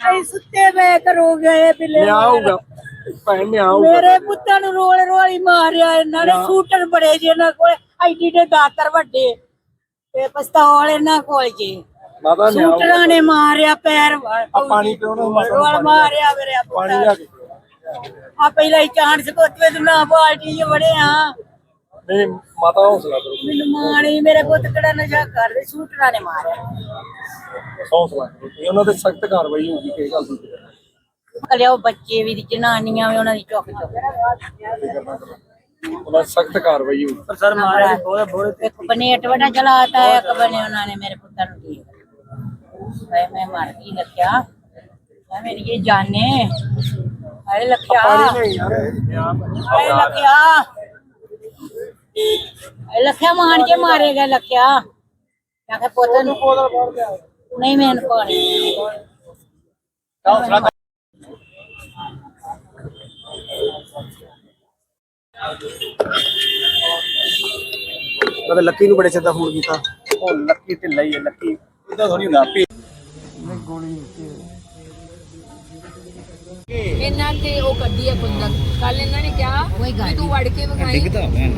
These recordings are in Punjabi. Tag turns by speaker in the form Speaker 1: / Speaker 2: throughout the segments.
Speaker 1: ਅਸੀਂ ਸੁੱਤੇ ਵੇ ਕਰੋ ਗਏ ਬਿੱਲੇ
Speaker 2: ਲਿਆਊਗਾ ਭੈਣ ਨੇ ਆਊਗਾ।
Speaker 1: ਮੇਰੇ ਪੁੱਤਾਂ ਨੂੰ ਰੋਲ ਰੋਲੀ ਮਾਰਿਆ ਇਹਨਾਂ ਨੇ। ਸ਼ੂਟਰ ਬੜੇ ਜੀ ਇਹਨਾਂ ਕੋਲ। ਐਡੀ ਦੇ ਦਾਤਰ ਵੱਡੇ। ਤੇ ਪਿਸਤੌਲ ਇਹਨਾਂ ਕੋਲ ਜੀ।
Speaker 2: ਮਾਤਾ ਨੇ ਆਊਗਾ।
Speaker 1: ਸ਼ੂਟਰਾਂ ਨੇ ਮਾਰਿਆ ਪੈਰ
Speaker 2: ਆ ਪਾਣੀ ਪਿਓ ਨਾ ਮਾਤਾ ਨੂੰ
Speaker 1: ਰੋਲ ਮਾਰਿਆ ਮੇਰੇ
Speaker 2: ਪਾਣੀ
Speaker 1: ਪੁੱਤਾਂ
Speaker 2: ਲਿਆ ਕੇ
Speaker 1: ਆ ਪਹਿਲਾਂ ਹੀ ਚਾਂਸ ਕੋਤਵੇ ਦੇ ਨਾ ਬਾਲਟੀ ਚ ਵੜੇ ਆ
Speaker 2: ਨਹੀਂ ਮਾਤਾ ਹੌਸਲਾ ਕਰੋ
Speaker 1: ਮੈਨੂੰ ਮਾਣੀ ਮੇਰੇ ਪੁੱਤ ਕਿਹੜਾ ਨਸ਼ਾ ਕਰਦੇ ਸ਼ੂਟਰਾਂ ਨੇ ਮਾਰਿਆ।
Speaker 2: ਹੌਸਲਾ ਕਰੋ ਤੇ ਉਹਨਾਂ ਤੇ ਸਖਤ ਕਾਰਵਾਈ ਹੋਊਗੀ ਕਿ ਇਹ ਗੱਲ ਦੀ
Speaker 1: ਲਿਆਓ ਬੱਚੇ ਵੀ ਦੀ ਜਨਾਨੀਆਂ ਵੀ ਉਹਨਾਂ ਦੀ ਚੁੱਕ ਚੁੱਕ
Speaker 2: ਉਹਨਾਂ ਸਖਤ ਕਾਰਵਾਈ ਹੋਊਗੀ।
Speaker 1: ਸਰ ਮਾਰਿਆ ਬਹੁਤ ਬਹੁਤ ਇੱਕ ਪਨੇਟ ਵੜਾ ਚਲਾਤਾ ਹੈ ਇੱਕ ਬਨੇ ਉਹਨਾਂ ਨੇ ਮੇਰੇ ਪੁੱਤਰ ਨੂੰ ਠੀਕ ਹਾਏ ਮੈਂ ਮਰ ਗਈ ਲਖਿਆ। ਮੈਂ ਮੇਰੀ ਇਹ ਜਾਨੇ ਹਾਏ ਲਖਿਆ।
Speaker 2: ਨਹੀਂ ਯਾਰ।
Speaker 1: ਹਾਏ ਲਖਿਆ ਹਾਏ ਲਖਿਆ ਮਾਰ ਕੇ ਮਾਰੇਗਾ ਲਖਿਆ। ਮੈਂ ਕਿਹਾ ਪੁੱਤ ਨੂੰ ਨਹੀਂ ਮੈਨੂੰ ਪਾਣੀ।
Speaker 2: ਮੈਂ ਤਾਂ ਲੱਕੀ ਨੂੰ ਬੜੇ ਚਿਰ ਫੋਨ ਕੀਤਾ। ਉਹ ਲੱਕੀ ਢਿੱਲਾ ਹੀ ਹੈ ਲੱਕੀ। ਇਦਾਂ ਥੋੜੀ ਹੁੰਦਾ। ਆਪੇ
Speaker 3: ਇਹਨਾਂ ਤੇ ਉਹ ਕੱਢੀ ਆ ਬੰਦਾ। ਕੱਲ ਇਹਨਾਂ ਨੇ ਕਿਹਾ
Speaker 1: ਕੋਈ ਗੱਲ
Speaker 3: ਵੀ ਤੂੰ ਵੜ ਕੇ ਵਿਖਾਈ।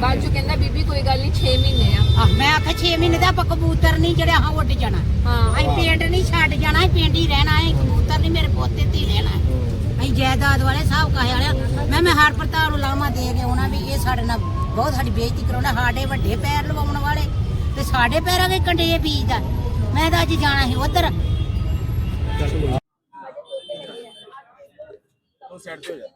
Speaker 3: ਬਾਅਦ ਚ ਕਹਿੰਦਾ ਬੀਬੀ ਕੋਈ ਗੱਲ ਨਹੀਂ 6 ਮਹੀਨੇ ਆ।
Speaker 1: ਆਹ ਮੈਂ ਆਖਿਆ 6 ਮਹੀਨੇ ਦਾ ਆਪਾਂ ਕਬੂਤਰ ਨਹੀਂ ਜਿਹੜੇ ਹਾਂ ਉੱਡ ਜਾਣਾ।
Speaker 3: ਹਾਂ।
Speaker 1: ਅਸੀਂ ਪਿੰਡ ਨਹੀਂ ਛੱਡ ਜਾਣਾ ਅਸੀਂ ਪਿੰਡ ਹੀ ਰਹਿਣਾ ਹੈ। ਕਬੂਤਰ ਨਹੀਂ ਮੇਰੇ ਪੋਤੇ ਧੀ ਲੈਣਾ ਹੈ। ਅਸੀਂ ਜਾਇਦਾਦ ਵਾਲੇ ਸਾਹਿਬ ਕਹੇ ਵਾਲਿਆ ਮੈਂ ਮੈਂ ਹਰ ਪ੍ਰਤਾਪ ਨੂੰ ਲਾਮਾ ਦੇ ਕੇ ਆਉਣਾ ਵੀ ਇਹ ਸਾਡੇ ਨਾਲ ਬਹੁਤ ਸਾਡੀ ਬੇਇੱਜ਼ਤੀ ਕਰਾਉਣਾ ਸਾਡੇ ਵੱਡੇ ਪੈਰ ਲਵਾਉਣ ਵਾਲੇ ਤੇ ਸਾਡੇ ਪੈਰਾਂ ਦੇ ਕੰਡੇ ਬੀਜਦਾ। ਮੈਂ ਤਾਂ ਅੱਜ ਜਾਣਾ ਸੀ ਉਧਰ।
Speaker 2: ਸਾਈਡ ਹੋ ਜਾ।